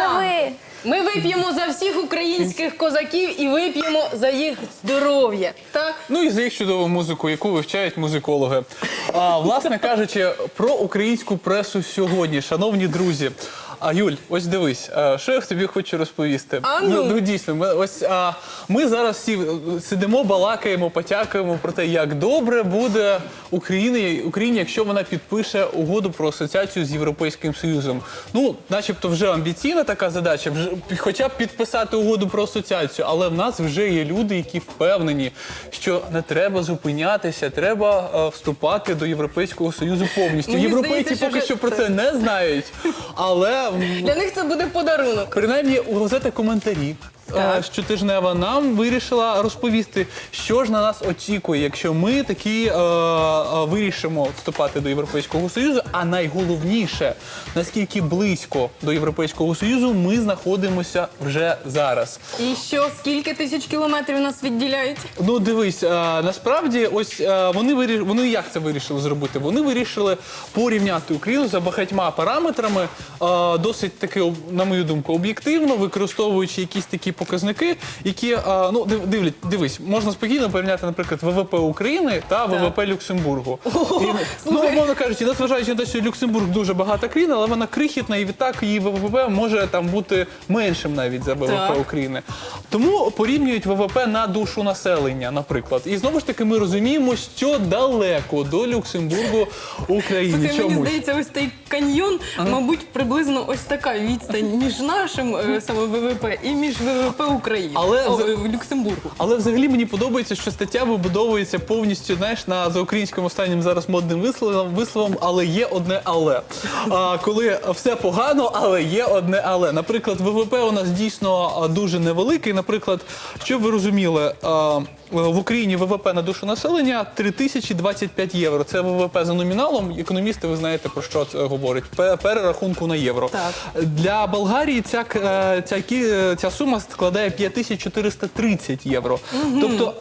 це ви. Ми вип'ємо за всіх українських козаків і вип'ємо за їх здоров'я. Так? Ну і за їх чудову музику, яку вивчають музикологи. А власне кажучи, про українську пресу сьогодні, шановні друзі. А Юль, ось дивись, а, що я тобі хочу розповісти. А ну. ну дійсно, ми ось а, ми зараз всі е, сидимо, балакаємо, потякаємо про те, як добре буде Україні, Україні, якщо вона підпише угоду про асоціацію з Європейським Союзом. Ну, начебто, вже амбіційна така задача, вже хоча б підписати угоду про асоціацію, але в нас вже є люди, які впевнені, що не треба зупинятися, треба е, вступати до Європейського Союзу повністю. Європейці здається, що поки що про це- не знають, але Для них це буде подарунок. Принаймні у газети коментарі. Е, Щотижнева нам вирішила розповісти, що ж на нас очікує, якщо ми такі е, е, вирішимо вступати до Європейського Союзу. А найголовніше, наскільки близько до Європейського Союзу ми знаходимося вже зараз. І що, скільки тисяч кілометрів нас відділяють? Ну дивись, е, насправді, ось е, вони вирі... вони як це вирішили зробити? Вони вирішили порівняти Україну за багатьма параметрами, е, досить таки, на мою думку, об'єктивно, використовуючи якісь такі показники, які е, ну див- дивлять, дивись, можна спокійно порівняти, наприклад, ВВП України та ВВП Люксембургу. І, ну, умовно кажучи, незважаючи на те, що Люксембург дуже багата країна, але вона крихітна, і відтак її ВВП може там бути меншим навіть за ВВП Так. України. Тому порівнюють ВВП на душу населення, наприклад. І знову ж таки ми розуміємо, що далеко до Люксембургу Україні. Слухай, мені Чомусь. здається, ось цей каньйон, мабуть, приблизно ось така відстань між нашим е, саме ВВП і між ВВП України. Але О, е, в Люксембургу. Але взагалі мені подобається, що стаття вибудовується повністю знаєш, на за українським останнім зараз модним висловом, висловом, але є одне але. А, коли все погано, але є одне але. Наприклад, ВВП у нас дійсно дуже невеликий. Наприклад, щоб ви розуміли, а, в Україні ВВП на душу населення 3025 євро. Це ВВП за номіналом. Економісти, ви знаєте про що це говорить. Пе- Перерахунку на євро. Так. Для Болгарії ця, е, ця, кі- ця сума складає 5430 євро. Тобто,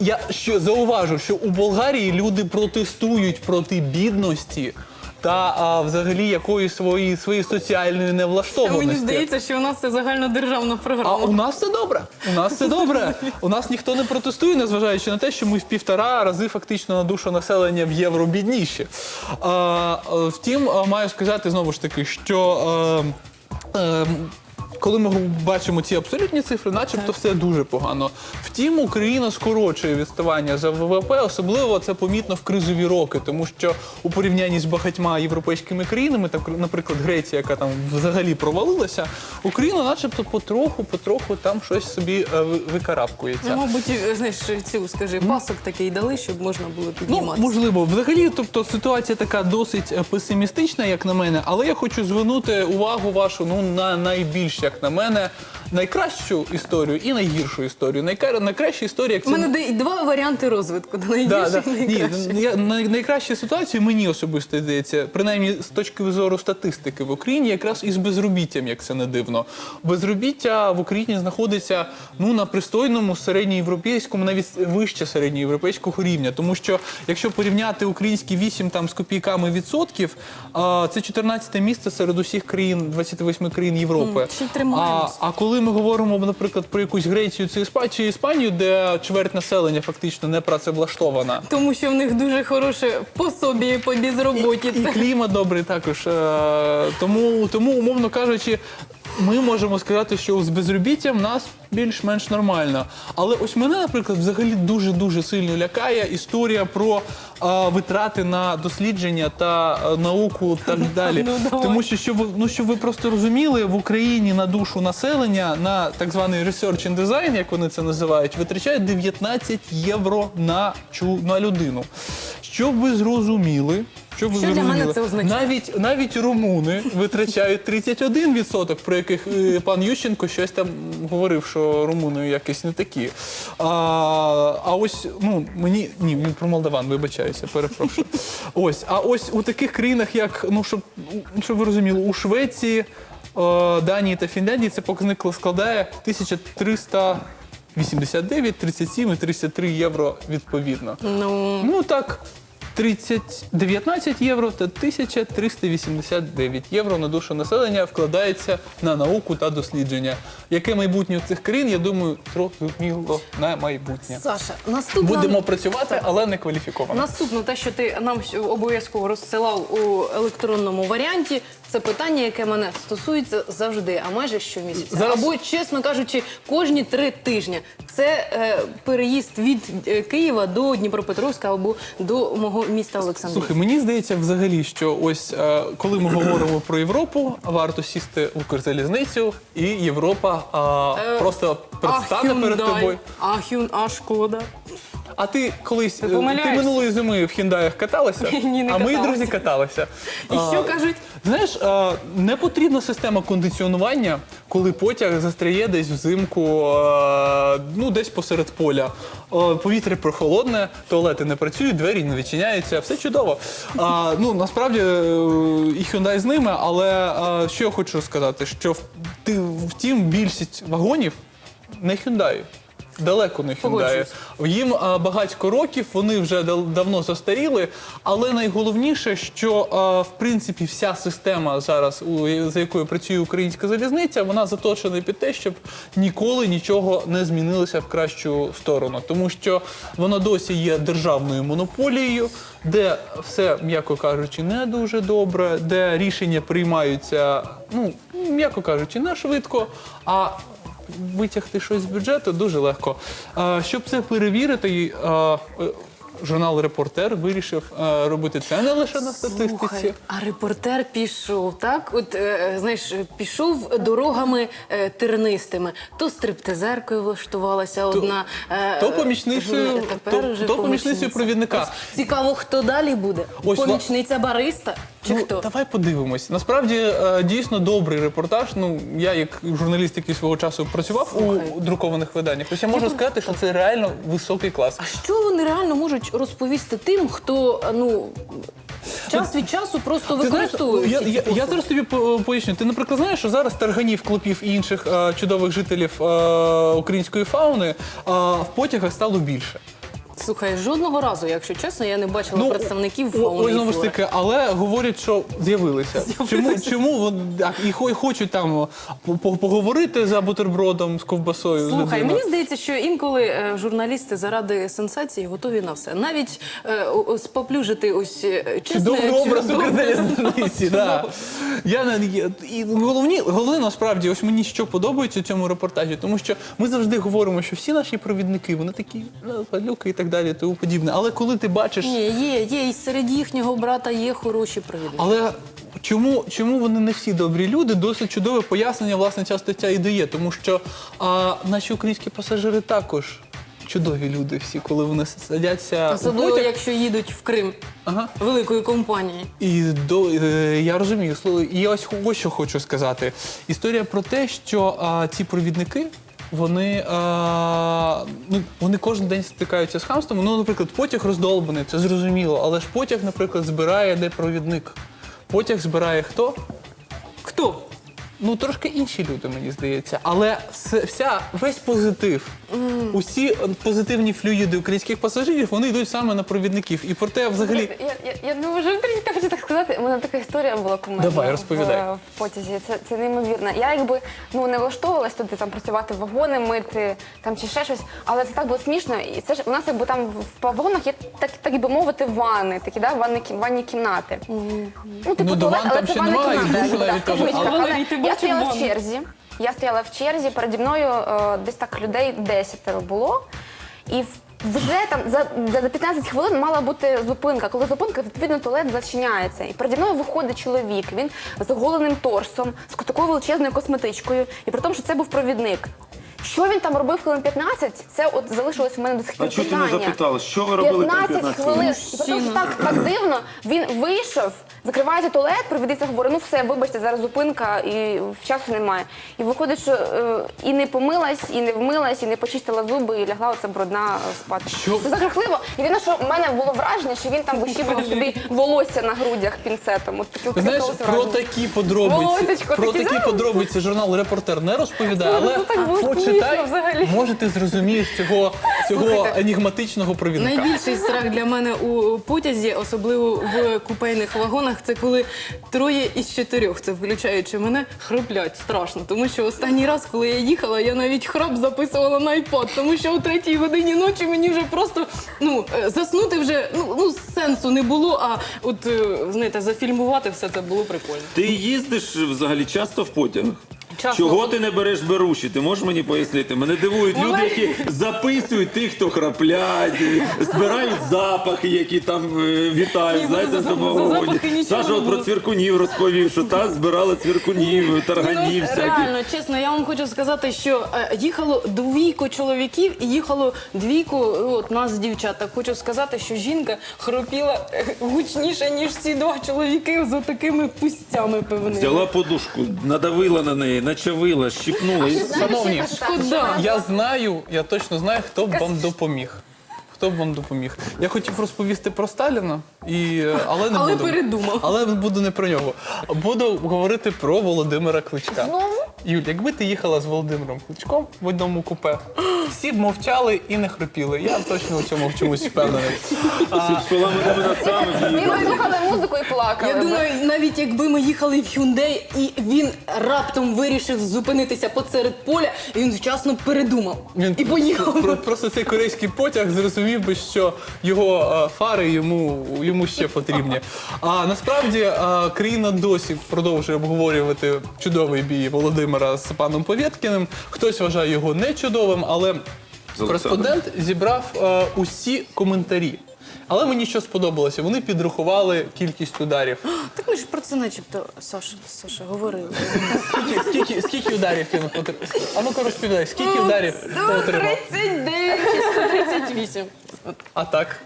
я що зауважу, що у Болгарії люди протестують проти бідності та а, взагалі якоїсь своєї своєї соціальної невлаштованості. мені здається, що у нас це загальнодержавна А програма. у нас все добре. У нас все добре. У нас ніхто не протестує, незважаючи на те, що ми в півтора рази фактично на душу населення в євро бідніші. А, е, втім, е, маю сказати знову ж таки, що. е, е, коли ми бачимо ці абсолютні цифри, начебто все дуже погано. Втім, Україна скорочує відставання за ВВП, особливо це помітно в кризові роки, тому що у порівнянні з багатьма європейськими країнами, так, наприклад, Греція, яка там взагалі провалилася, Україна, начебто, потроху, потроху там щось собі е, викарабкується. Ну, мабуть, знаєш, цю скажи, пасок такий дали, щоб можна було Ну, можливо, взагалі, тобто ситуація така досить е, песимістична, як на мене, але я хочу звернути увагу вашу ну на найбільш, як на мене, найкращу історію і найгіршу історію. Найка... Найкраща історія, як У мене де- два варіанти розвитку. Да, Найгірший да. і Ні, найкращий. я, най, найкраща ситуація мені особисто здається, принаймні з точки зору статистики в Україні, якраз із безробіттям, як це не дивно. Безробіття в Україні знаходиться ну на пристойному середньоєвропейському, навіть вище середньоєвропейського рівня. Тому що якщо порівняти українські 8 там з копійками відсотків, а, це 14 місце серед усіх країн 28 країн Європи. А, тримаємось. а коли ми говоримо, наприклад, про якусь Грецію чи Іспа- чи Іспанію, де чверть населення фактично не працевлаштована. Тому що в них дуже хороше пособі по безроботі. І клімат добрий також. Е, Тому, тому, умовно кажучи, ми можемо сказати, що з безробіттям в нас більш-менш нормально. Але ось мене, наприклад, взагалі дуже-дуже сильно лякає історія про е, витрати на дослідження та е, науку так далі. Ну. Тому що, щоб ви, ну, щоб ви просто розуміли, в Україні на душу населення, на так званий research and design, як вони це називають, витрачають 19 євро на, чу, на людину. Щоб ви зрозуміли, щоб ви Що для зрозуміли, мене це означає? навіть навіть румуни витрачають 31%, про яких е, пан Ющенко щось там говорив, що румуни якісь не такі. А, а ось ну мені ні, він про молдаван, вибачаюся, перепрошую. Ось, а ось у таких країнах, як ну щоб, щоб ви розуміли, у Швеції, е, Данії та Фінляндії це показник складає 1300 89, 37 і 33 євро відповідно. Ну, Ну так, 30, 19 євро та 1389 євро на душу населення вкладається на науку та дослідження. Яке майбутнє у цих країн, я думаю, зрозуміло на майбутнє. Саша, наступна Будемо працювати, але не кваліфіковано. Наступне, те, що ти нам обов'язково розсилав у електронному варіанті, це питання, яке мене стосується завжди, а майже щомісяця. Зараз- Або, чесно кажучи, кожні три тижні. Це е, переїзд від е, Києва до Дніпропетровська або до мого міста Олександрія. Слухай, мені здається, взагалі, що ось е, коли ми говоримо про Європу, варто сісти в Укрзалізницю, і Європа Е, а, просто предстане перед тобою. А Hyun- а Шкода. А ти колись е, ти минулої зими в хіндаях каталася? Ні, не а мої каталася. друзі каталися. І А, що кажуть? Знаєш, не потрібна система кондиціонування, коли потяг застряє десь взимку, ну десь посеред поля. Повітря прохолодне, туалети не працюють, двері не відчиняються, все чудово. А, ну насправді е, і Hyundai з ними, але що я хочу сказати, що в- ти втім більшість вагонів не Hyundai. Далеко не Hyundai. Їм а, багатько років, вони вже давно застаріли. Але найголовніше, що а, в принципі вся система зараз, у- за якою працює українська залізниця, вона заточена під те, щоб ніколи нічого не змінилося в кращу сторону, тому що вона досі є державною монополією, де все, м'яко кажучи, не дуже добре, де рішення приймаються, ну м'яко кажучи, не швидко. А витягти щось з бюджету дуже легко. Щоб це перевірити, е, журнал Репортер вирішив робити це не лише на статистиці. Слухай, а репортер пішов, так? От е, знаєш, пішов дорогами е, тернистими. То стриптизеркою влаштувалася одна. то помічницею- тепер то- вже то помічницею провідника. Ось Цікаво, хто далі буде? Ось, Помічниця бариста? Чи Ну, хто? давай подивимось. Насправді е, дійсно добрий репортаж. Ну я як журналіст, який свого часу працював Слухай. у друкованих виданнях, ось я можу сказати, що це реально високий клас. А що вони реально можуть розповісти тим, хто ну час від часу просто Ти знаєш, використовує я, я, я зараз тобі поясню. Ти, наприклад, знаєш, що зараз тарганів, клопів і інших е, чудових жителів е, української фауни е, в потягах стало більше. Слухай, жодного разу, якщо чесно, я не бачила представників Ну, о- фауни. І знову ж флори. таки, але говорять, що з'явилися. Чому, чому вони так, і хо- хочуть там по- по- поговорити за бутербродом з ковбасою? з Слухай, людиною? мені здається, що інколи е, журналісти заради сенсації готові на все. Навіть е, о- о, споплюжити ось е, чесне Чудовий образ чудове- Укрзалізниці, да. Я не я- і головні, головне насправді, ось мені що подобається у цьому репортажі, тому що ми завжди говоримо, що всі наші провідники, вони такі ну, падлюки і так далі, і тому подібне. Але коли ти бачиш, Ні, є, є, і серед їхнього брата є хороші провідники. але чому, чому вони не всі добрі люди? Досить чудове пояснення, власне, ця стаття і дає, тому що а, наші українські пасажири також. Чудові люди всі, коли вони садяться у Особливо, потяг. якщо їдуть в Крим Ага. великої компанії. І до е, я розумію. І ось ось що хочу сказати. Історія про те, що а, ці провідники. Вони, а, ну, вони кожен день стикаються з хамством. Ну, наприклад, потяг роздолбаний, це зрозуміло. Але ж потяг, наприклад, збирає де провідник. Потяг збирає хто? Хто? Ну, трошки інші люди, мені здається. Але вся, весь позитив, усі е, позитивні флюїди українських пасажирів, вони йдуть саме на провідників. І проте, взагалі, Я, я, я не можу хочу так сказати. У мене така історія була кумедна Давай, розповідай. в, в потязі. Це, це неймовірно. Я якби ну не влаштовувалась туди там працювати вагони, мити там чи ще щось, але це так було смішно. І це ж у нас якби там в вагонах є так, так би мовити, ванни, такі да, ванни, ванні кімнати. Ну, типу, Ну, туалет, але це ванна кімната. душу я стояла в черзі. Я стояла в черзі, переді мною е, десь так людей десятеро було. І вже там за, за 15 хвилин мала бути зупинка. Коли зупинка, відповідно, туалет зачиняється. І переді мною виходить чоловік. Він з оголеним торсом, з такою величезною косметичкою, і при тому, що це був провідник. Що він там робив хвилин 15, це от залишилось у мене до сих пір А чого ти не питання. запитала, що ви робили там 15 хвилин. хвилин? І що так, так дивно, він вийшов, закривається туалет, провідниця говорить, ну все, вибачте, зараз зупинка і часу немає. І виходить, що е, і не помилась, і не вмилась, і не почистила зуби, і лягла оце брудна е, спати. Що? Це так жахливо. Єдине, що в мене було враження, що він там вищіпував собі волосся на грудях пінцетом. От таке Ти знаєш, про враження. такі подробиці, про такі, такі подробиці журнал Репортер не розповідає, але так було почитай, смішно взагалі. може ти зрозумієш цього цього Слухайте, енігматичного провідника. Найбільший страх для мене у потязі, особливо в купейних вагонах, це коли троє із чотирьох, це включаючи мене, хриплять страшно. Тому що останній раз, коли я їхала, я навіть храп записувала на iPod, тому що о третій годині ночі мені вже просто ну е, заснути вже ну, ну сенсу не було. А от е, знаєте, зафільмувати все це було прикольно. Ти їздиш взагалі часто в потягах? Часто. Чого ти не береш беруші? Ти можеш мені пояснити? Мене дивують люди, які записують тих, хто храплять, збирають запахи, які там е, вітають. Знаєте, за- запахи нічого Саша не про було. цвіркунів розповів, що та збирала цвіркунів, тарганів Ну, всяких. реально, чесно, я вам хочу сказати, що е, їхало двійко чоловіків і їхало двійко от нас, дівчат. Так хочу сказати, що жінка хропіла е, гучніше, ніж ці два чоловіки з такими пустями певними. Взяла подушку, надавила на неї, начавила, щипнула. І... Шановні, Шкода. я знаю, я точно знаю, хто б вам допоміг. Хто б вам допоміг? Я хотів розповісти про Сталіна, і, е, але не Але буду. передумав. Але буду не про нього. Буду говорити про Володимира Кличка. Юль, якби ти їхала з Володимиром Кличком в одному купе, всі б мовчали і не хропіли. Я точно у цьому в чомусь впевнений. Саме. Ми слухали музику і плакали. Я думаю, навіть якби ми їхали в Hyundai і він раптом вирішив зупинитися посеред поля, він вчасно передумав Він і поїхав. Про- Просто цей корейський потяг зрозумів би, що його е, фари йому, йому ще потрібні. А насправді е, країна досі продовжує обговорювати чудовий бій Володимира з паном Повєткіним. Хтось вважає його не чудовим, але кореспондент зібрав е, усі коментарі. Але мені що сподобалося, вони підрахували кількість ударів. Так ми ж про це начебто Саша, Саша говорили. Скільки, скільки, скільки ударів він отримав? А ну-ка розповідай, скільки ударів ти отримав? 39 чи 138. А так.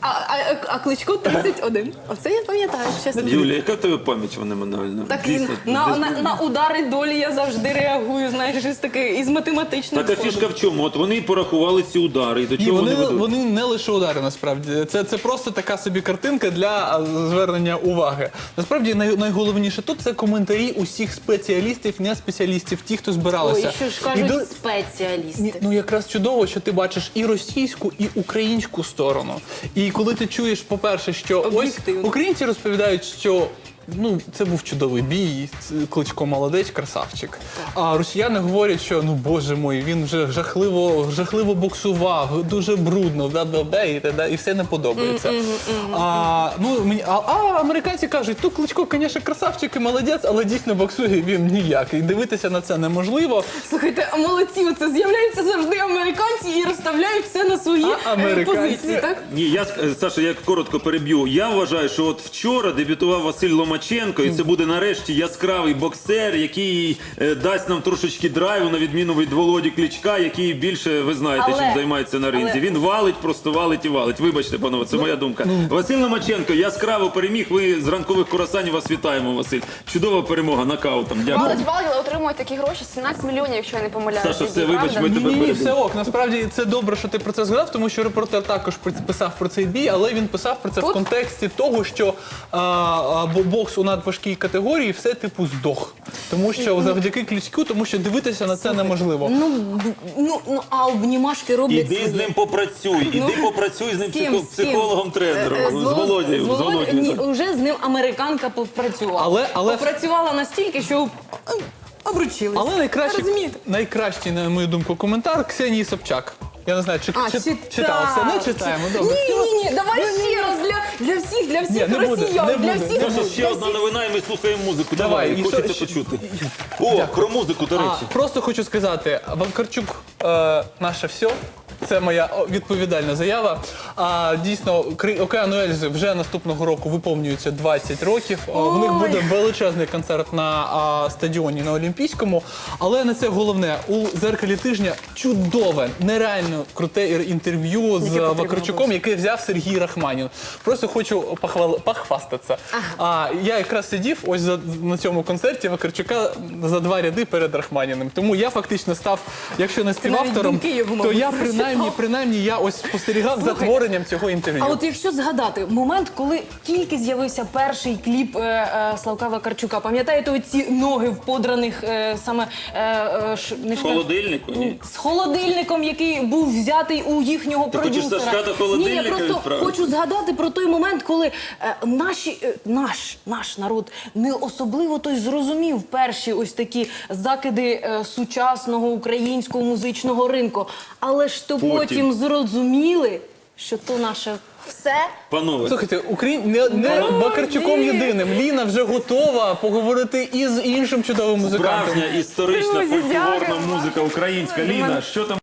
А, а, а Кличко 31. Оце я пам'ятаю, чесно. Юля, яка в тебе пам'ять феноменальна? Так і Дійсно, на, десь- на, на удари долі я завжди реагую, знаєш, із таке із математичним. Така складом. фішка в чому? От вони порахували ці удари. І до Ні, чого вони, вони ведуть? вони не лише удари, насправді. Це, це просто така собі картинка для а, звернення уваги. Насправді най, найголовніше тут це коментарі усіх спеціалістів, не спеціалістів, ті, хто збиралися. Ой, що ж кажуть до- спеціалісти. Ні, ну якраз чудово, що ти бачиш і російську, і українську сторону. І коли ти чуєш, по-перше, що ось українці розповідають, що. Ну, це був чудовий бій, кличко молодець, красавчик. А росіяни говорять, що ну боже мой, він вже жахливо, жахливо боксував, дуже брудно, да, да, да, і, т.д. і все не подобається. А, ну, мені, а, а американці кажуть, ну кличко, звісно, красавчик і молодець, але дійсно боксує він ніякий. Дивитися на це неможливо. Слухайте, а молодці, оце з'являються завжди американці і розставляють все на свої А е, американці? позиції, так? Ні, я Саша, я коротко переб'ю. Я вважаю, що от вчора дебютував Василь Ломаченко, і це буде нарешті яскравий боксер, який е, дасть нам трошечки драйву на відміну від Володі Кличка, який більше ви знаєте, Але- чим займається на ринзі. але- Він валить, просто валить і валить. Вибачте, панове, це моя думка. Василь Ломаченко яскраво переміг. Ви з ранкових курасанів вас вітаємо, Василь. Чудова перемога нокаутом. Дякую. Валить валить, але отримують такі гроші 17 мільйонів, якщо я не помиляюся. Саша, все, вибач, ми Ні, тебе ні, перебили. все ок. Насправді це добре, що ти про це згадав, тому що репортер також при- писав про цей бій, але він писав про це в Тут- контексті того, що а, а, бо- бокс у надважкій категорії все типу здох. Тому що завдяки клічку, тому що дивитися на це неможливо. Ну, б- ну, ну а обнімашки роблять Іди з ним попрацюй, іди Ну, попрацюй з ним З ким? психо- З ким? психологом, тренером, Е, з Волод- Володією. з Володь- Володією. Ні, вже з ним американка попрацювала. Але- але- Попрацювала настільки, що е, обручилися. Але найкращий, Розумієте? найкращий, на мою думку, коментар Ксенії Собчак. Я не знаю, чи, А, чи читав. читався. все, не читаємо. Добре. Ні, ні, ні, давай ще раз для, для всіх, для всіх Ні, не буде, росіян, не для буде. всіх. Саша, ще одна новина, і ми слухаємо музику. Давай, Давай, і хочеться що- почути. О, про музику, до А, речі. просто хочу сказати, Ванкарчук е, наше все. Це моя відповідальна заява. А дійсно, океану Ельзи вже наступного року виповнюється 20 років. О, В них буде величезний концерт на а, стадіоні на Олімпійському. Але не це головне. У зеркалі тижня чудове, нереально круте інтерв'ю з Вакарчуком, яке взяв Сергій Рахманін. Просто хочу похвал... похвастатися. А я якраз сидів ось за на цьому концерті Вакарчука за два ряди перед Рахманіним. Тому я фактично став, якщо не співавтором, то я принаймні принаймні, принаймні я ось спостерігав за творенням цього інтерв'ю. А от якщо згадати момент, коли тільки з'явився перший кліп е, е, Славка Вакарчука, пам'ятаєте оці ноги в подраних е, саме е, е, ш- не В шка- холодильнику? Ні. з холодильником, який був взятий у їхнього Ти хочеш продюсера. Сашка до Ні, я просто відправити? хочу згадати про той момент, коли е, наші, е, наш, наш народ не особливо той зрозумів перші ось такі закиди е, сучасного українського музичного ринку. Але ж то Потім. зрозуміли, що то наше все. Панове, Слухайте, Україн не, не Бакарчуком єдиним. Ліна вже готова поговорити із іншим чудовим музикантом. справжня історична Друзі, фольклорна дякую музика українська. Ліна, що там